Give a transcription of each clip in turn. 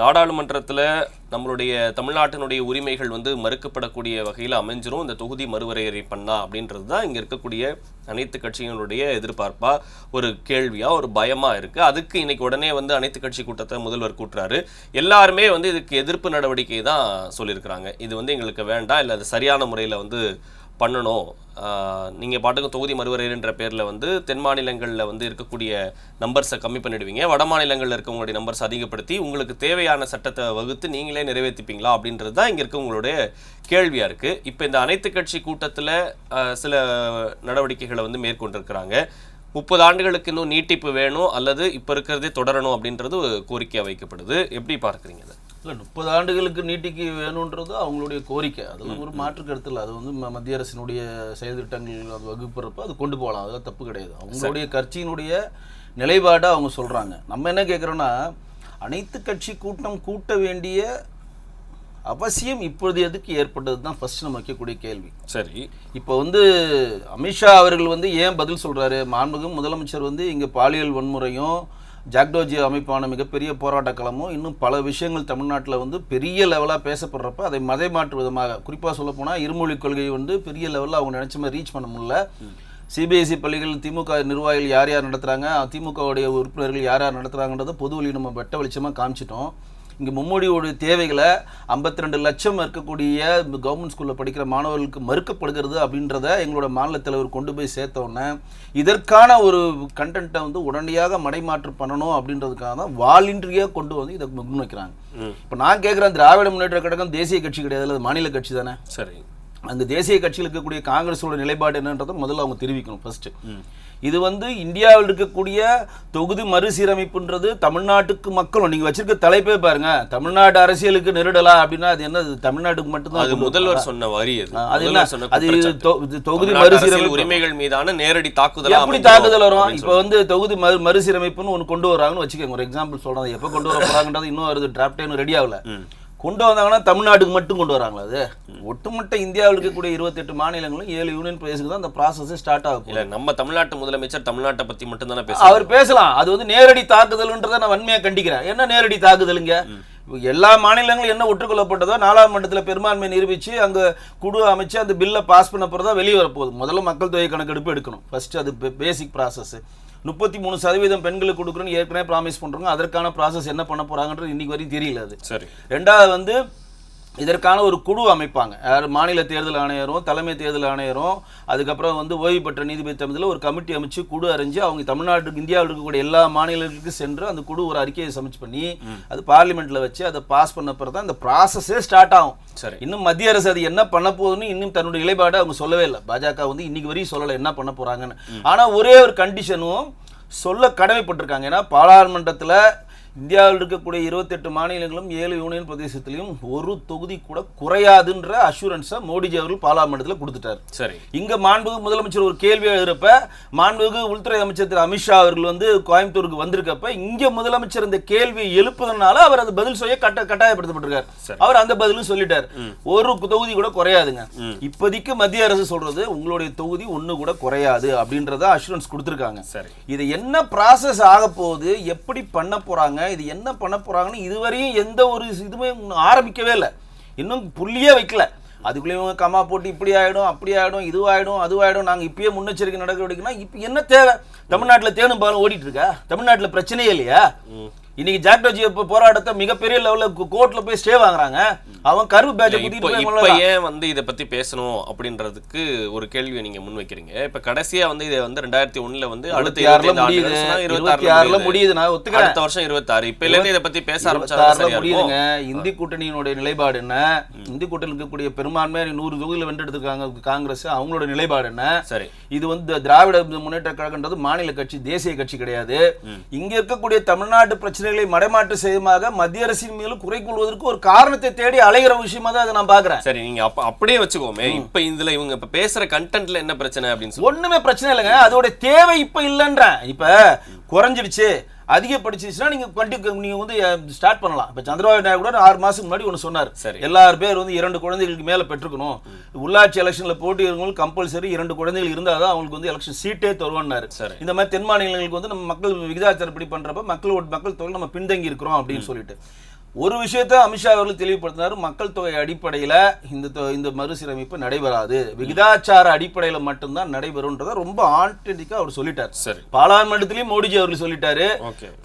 நாடாளுமன்றத்தில் நம்மளுடைய தமிழ்நாட்டினுடைய உரிமைகள் வந்து மறுக்கப்படக்கூடிய வகையில் அமைஞ்சிரும். இந்த தொகுதி மறுவரையறை பண்ணா அப்படின்றது தான் இங்கே இருக்கக்கூடிய அனைத்து கட்சிகளுடைய எதிர்பார்ப்பாக ஒரு கேள்வியாக ஒரு பயமாக இருக்குது அதுக்கு இன்னைக்கு உடனே வந்து அனைத்து கட்சி கூட்டத்தை முதல்வர் கூட்டுறாரு. எல்லாருமே வந்து இதுக்கு எதிர்ப்பு நடவடிக்கை தான் சொல்லியிருக்கிறாங்க. இது வந்து எங்களுக்கு வேண்டாம் இல்லை அது சரியான முறையில் வந்து பண்ணணும். நீங்கள் பாட்டுக்கு தொகுதி மறுவரையறைன்ற பேரில் வந்து தென் மாநிலங்களில் வந்து இருக்கக்கூடிய நம்பர்ஸை கம்மி பண்ணிடுவீங்க. வட மாநிலங்களில் இருக்கவங்களுடைய நம்பர்ஸ் அதிகப்படுத்தி உங்களுக்கு தேவையான சட்டத்தை வகுத்து நீங்களே நிறைவேற்றிப்பீங்களா அப்படின்றது தான் இங்கே இருக்க உங்களுடைய கேள்வியாக இருக்குது இப்போ இந்த அனைத்து கட்சி கூட்டத்தில் சில நடவடிக்கைகளை வந்து மேற்கொண்டிருக்கிறாங்க. முப்பது ஆண்டுகளுக்கு இன்னும் நீட்டிப்பு வேணும் அல்லது இப்போ இருக்கிறதே தொடரணும் அப்படின்றது கோரிக்கையாக வைக்கப்படுது. எப்படி பார்க்குறீங்க அதை இல்லை முப்பது ஆண்டுகளுக்கு நீட்டிக்கு வேணுன்றது அவங்களுடைய கோரிக்கை. அதெல்லாம் ஒரு மாற்று கருத்து இல்லை. அது வந்து மத்திய அரசினுடைய செயல் திட்டங்கள் அது வகுப்புறப்ப அது கொண்டு போகலாம். அதெல்லாம் தப்பு கிடையாது. அவங்களுடைய கட்சியினுடைய நிலைப்பாடை அவங்க சொல்கிறாங்க நம்ம என்ன கேட்குறோன்னா அனைத்து கட்சி கூட்டம் கூட்ட வேண்டிய அவசியம் இப்பொழுது எதுக்கு ஏற்பட்டது தான் ஃபர்ஸ்ட் நம்ம வைக்கக்கூடிய கேள்வி. சரி. இப்போ வந்து அமித்ஷா அவர்கள் வந்து ஏன் பதில் சொல்றாரு? மாண்புமிகு முதலமைச்சர் வந்து இங்க பாலியல் வன்முறையும் ஜாக்டோஜி அமைப்பான மிகப்பெரிய போராட்ட களமும் இன்னும் பல விஷயங்கள் தமிழ்நாட்டில் வந்து பெரிய லெவலாக பேசப்படுறப்ப அதை மதை மாற்று விதமாக குறிப்பாக சொல்லப்போனால் இருமொழி கொள்கையை வந்து பெரிய லெவலில் அவங்க நினச்ச மாதிரி ரீச் பண்ண முடியல. சிபிஎஸ்இ பள்ளிகள் திமுக நிர்வாகிகள் யார் யார் நடத்துகிறாங்க திமுகவுடைய உறுப்பினர்கள் யார் யார் நடத்துகிறாங்கன்றதை பொது வழி நம்ம வெட்ட வெளிச்சமாக காமிச்சிட்டோம். இங்கே மும்மொழியோட தேவைகளை 52 ரெண்டு லட்சம் இருக்கக்கூடிய கவர்மெண்ட் ஸ்கூலில் படிக்கிற மாணவர்களுக்கு மறுக்கப்படுகிறது அப்படின்றத எங்களோட மாநில தலைவர் கொண்டு போய் சேர்த்த உடனே இதற்கான ஒரு கண்டென்ட்டை வந்து உடனடியாக மடைமாற்று பண்ணணும் அப்படின்றதுக்காக தான் வாலின்றியாக கொண்டு வந்து இதை முன்வைக்கிறாங்க. ம். இப்போ நான் கேட்குறேன் திராவிட முன்னேற்ற கழகம் தேசிய கட்சி கிடையாது அது மாநில கட்சி தானே? சரி. அந்த தேசிய கட்சியில் இருக்கக்கூடிய காங்கிரஸோட நிலைப்பாடு என்னன்றதை முதல்ல அவங்க தெரிவிக்கணும் ஃபர்ஸ்ட் இது வந்து இந்தியாவில் இருக்கக்கூடிய தொகுதி மறுசீரமைப்புன்றது தமிழ்நாட்டுக்கு மக்களும் நீங்க வச்சிருக்க தலைப்பே பாருங்க. தமிழ்நாடு அரசியலுக்கு நெருடலா அப்படின்னா அது என்ன தமிழ்நாட்டுக்கு மட்டும்தான் அது முதல்வர் வரா? சொன்ன வரி அது. என்ன? அது தொகுதி மறுசீரமைப்பு. உரிமைகள் மீதான நேரடி தாக்குதல் எப்படி தாக்குதல் வரும்? இப்போ வந்து தொகுதி மறு மறுசீரமைப்புன்னு ஒன்று கொண்டு வராங்கன்னு வச்சுக்கோங்க. ஒரு எக்ஸாம்பிள் சொல்றேன். எப்போ கொண்டு வர போறாங்கன்றது இன்னும் வருது. இன்னும் ரெடி ஆகல. கொண்டு வந்தாங்கன்னா தமிழ்நாட்டுக்கு மட்டும் கொண்டு வராங்களா அது? ஒட்டுமொத்த இந்தியாவில் இருக்கக்கூடிய இருபத்தெட்டு மாநிலங்களும் ஏழு யூனியன் பிரதேசத்துக்கு தான் அந்த ப்ராசஸ் ஸ்டார்ட் ஆகும் இல்ல நம்ம தமிழ்நாட்டு முதலமைச்சர் தமிழ்நாட்டை பத்தி மட்டும் தானே அவர் பேசுறாரு பேசலாம். அது வந்து நேரடி தாக்குதல்ன்றதை நான் வன்மையா கண்டிக்கிறேன். என்ன நேரடி தாக்குதலுங்க? எல்லா மாநிலங்களும் என்ன ஒற்றுக்கொள்ளப்பட்டதோ நாடாளுமன்றத்தில் பெரும்பான்மை நிரூபிச்சு அங்க குழு அமைச்சு அந்த பில்லை பாஸ் பண்ண தான் வெளியே வரப்போகுது. முதல்ல மக்கள் தொகை கணக்கெடுப்பு எடுக்கணும். ஃபர்ஸ்ட் அது பேசிக் ப்ராசஸ் முப்பத்தி மூணு சதவீதம் பெண்களுக்கு கொடுக்குறோன்னு ஏற்கனவே ப்ராமிஸ் பண்றாங்க அதற்கான ப்ராசஸ் என்ன பண்ண போறாங்கன்றது இன்னைக்கு வரையும் தெரியல அது. சரி. ரெண்டாவது வந்து இதற்கான ஒரு குழு அமைப்பாங்க. யார் மாநில தேர்தல் ஆணையரும் தலைமை தேர்தல் ஆணையரும் அதுக்கப்புறம் வந்து ஓய்வு பெற்ற நீதிபதி தலைமையில் ஒரு கமிட்டி அமைச்சு குழு அறிஞ்சு அவங்க தமிழ்நாட்டுக்கு இந்தியாவில் இருக்கக்கூடிய எல்லா மாநிலங்களுக்கும் சென்று அந்த குழு ஒரு அறிக்கையை சமைச்சு பண்ணி அது பார்லிமெண்ட்ல வச்சு அதை பாஸ் பண்ண பிறகு தான் இந்த ப்ராசஸே ஸ்டார்ட் ஆகும். சரி. இன்னும் மத்திய அரசு அது என்ன பண்ண போகுதுன்னு இன்னும் தன்னுடைய நிலைப்பாடு அவங்க சொல்லவே இல்லை. பாஜக வந்து இன்னைக்கு வரையும் சொல்லலை என்ன பண்ண போறாங்கன்னு. ஆனா ஒரே ஒரு கண்டிஷனும் சொல்ல கடமைப்பட்டிருக்காங்க. ஏன்னா பாராளுமன்றத்துல இந்தியாவில் இருக்கக்கூடிய இருபத்தெட்டு மாநிலங்களும் ஏழு யூனியன் பிரதேசத்திலையும் ஒரு தொகுதி கூட குறையாதுன்ற அஷூரன்ஸை மோடிஜி அவர்கள் பாராளுமன்றத்தில் கொடுத்துட்டார். சரி. இங்க மாண்புமிகு முதலமைச்சர் ஒரு கேள்வி எழுறப்ப மாண்புமிகு உள்துறை அமைச்சர் திரு அமித்ஷா அவர்கள் வந்து கோயம்புத்தூருக்கு வந்திருக்கப்ப இங்க முதலமைச்சர் இந்த கேள்வியை எழுப்புதனால அவர் அது பதில் சொல்ல கட்ட கட்டாயப்படுத்தப்பட்டிருக்கார். அவர் அந்த பதிலும் சொல்லிட்டார். ஒரு தொகுதி கூட குறையாதுங்க. இப்போதைக்கு மத்திய அரசு சொல்றது உங்களுடைய தொகுதி ஒண்ணு கூட குறையாது அப்படின்றத அஷூரன்ஸ் கொடுத்திருக்காங்க. சரி. இது என்ன ப்ராசஸ் ஆக போகுது எப்படி பண்ண போறாங்க இது என்ன பண்ண போறாங்கன்னு இதுவரையும் எந்த ஒரு இதுவுமே இன்னும் ஆரம்பிக்கவே இல்லை. இன்னும் புள்ளியே வைக்கல. அதுக்குள்ளேயும் கம்மா கமா போட்டு இப்படி ஆயிடும் அப்படி ஆயிடும் இதுவாயிடும் அதுவாயிடும் நாங்க இப்பயே முன்னெச்சரிக்கை நடவடிக்கைனா இப்போ என்ன தேவை? தமிழ்நாட்டில் தேனும் பாலும் ஓடிட்டு இருக்கா? தமிழ்நாட்டில் பிரச்சனையே இல்லையா? இன்னைக்கு ஜாக்டோஜி போராட்டத்தை மிகப்பெரிய லெவல்ல கோர்ட்ல போய் ஸ்டே வாங்குறாங்க. அவன் கருப்பு பேட்சை இப்போ ஏன் வந்து இதை பத்தி பேசணும் அப்படின்றதுக்கு ஒரு கேள்வியை நீங்க முன்வைக்கிறீங்க இப்ப கடைசியா வந்து இதை வந்து ரெண்டாயிரத்தி ஒண்ணுல வந்து அடுத்த இருபத்தி முடியுது. இருபத்தி ஆறுல முடியுது. நான் ஒத்துக்கிறேன். அடுத்த வருஷம் இருபத்தாறு. இப்ப இருந்து இதை பத்தி பேச ஆரம்பிச்சா இருபத்தாறுல சரியா இருக்கும். முடியுதுங்க. இந்தி கூட்டணியினுடைய நிலைப்பாடு என்ன? இந்தி கூட்டணியில் இருக்கக்கூடிய பெரும்பான்மை நூறு தொகுதியில் வென்றெடுத்திருக்காங்க காங்கிரஸ். அவங்களோட நிலைப்பாடு என்ன? சரி. இது வந்து திராவிட முன்னேற்ற கழகன்றது மாநில கட்சி தேசிய கட்சி கிடையாது. இங்க இருக்கக்கூடிய தமிழ்நாட்டு பிரச்சனைகளை மடைமாற்று செய்யுமாக மத்திய அரசின் மீது குறை கொள்வதற்கு ஒரு காரணத்தை தேடி அலைகிற விஷயமா தான் அதை நான் பாக்குறேன் சரி நீங்க அப்ப அப்படியே வச்சுக்கோமே. இப்ப இதுல இவங்க இப்ப பேசுற கண்டென்ட்ல என்ன பிரச்சனை அப்படின்னு ஒண்ணுமே பிரச்சனை இல்லைங்க. அதோட தேவை இப்ப இல்லைன்றேன். இப்ப குறைஞ்சிடுச்சு. அதிகப்படுச்சிச்சுன்னா நீங்க கண்டி நீங்க வந்து ஸ்டார்ட் பண்ணலாம். இப்ப சந்திரபாபு நாயுடு கூட ஆறு மாசத்துக்கு முன்னாடி ஒன்று சொன்னார். சரி. எல்லார் பேர் வந்து இரண்டு குழந்தைகளுக்கு மேல பெற்றுக்கணும். உள்ளாட்சி எலெக்ஷன்ல போட்டியிடுறவங்களுக்கு கம்பல்சரி இரண்டு குழந்தைகள் இருந்தால் தான் அவங்களுக்கு வந்து எலெக்ஷன் சீட்டே தருவான்னாரு. சரி. இந்த மாதிரி தென் மாநிலங்களுக்கு வந்து நம்ம மக்கள் விகிதாச்சாரப்படி பண்றப்ப மக்கள் ஓட்டு- மக்கள் தொகை நம்ம பின்தங்கி இருக்கிறோம் அப்படின்னு சொல்லிட்டு. ஒரு விஷயத்தை அமித்ஷா அவர்கள் தெளிவுபடுத்தினார் மக்கள் தொகை அடிப்படையில் இந்த இந்த மறுசீரமைப்பு நடைபெறாது. விகிதாச்சார அடிப்படையில் மட்டும்தான் நடைபெறும்ன்றதை ரொம்ப ஆன்டென்டிக்காக அவர் சொல்லிட்டார். சரி. பாராளுமன்றத்திலையும் மோடிஜி அவர்கள் சொல்லிட்டாரு.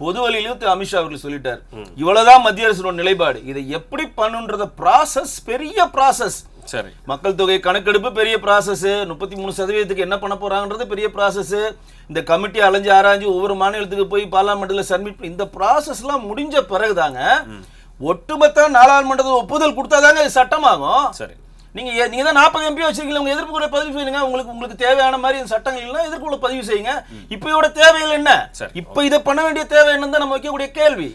பொது வழியிலும் அமித்ஷா அவர்கள் சொல்லிட்டார். இவ்வளவுதான் மத்திய அரசோட நிலைப்பாடு. இதை எப்படி பண்ணுன்றத ப்ராசஸ் பெரிய ப்ராசஸ் சரி. மக்கள் தொகை கணக்கெடுப்பு பெரிய ப்ராசஸ் முப்பத்தி மூணு சதவீதத்துக்கு என்ன பண்ண போறாங்கன்றது பெரிய ப்ராசஸ் இந்த கமிட்டி அலைஞ்சு ஆராய்ஞ்சு ஒவ்வொரு மாநிலத்துக்கு போய் பார்லாமெண்ட்ல சப்மிட் இந்த ப்ராசஸ்லாம் முடிஞ்ச பிறகுதாங்க ஒட்டுமொத்த நாடாளுமன்றத்தில் ஒப்புதல் கொடுத்தாதாங்க இது சட்டமாகும். சரி. நீங்க ஏ- நீங்க தான் நாற்பது எம்பி வச்சிருக்கீங்க உங்க எதிர்ப்பு கூட பதிவு செய்யுங்க உங்களுக்கு உங்களுக்கு தேவையான மாதிரி இந்த சட்டங்கள் எல்லாம் எதிர்ப்பு பதிவு செய்யுங்க. இப்ப இதோட தேவைகள் என்ன. இப்ப இதை பண்ண வேண்டிய தேவை என்னன்னு தான் நம்ம வைக்கக்கூடிய கேள்வி.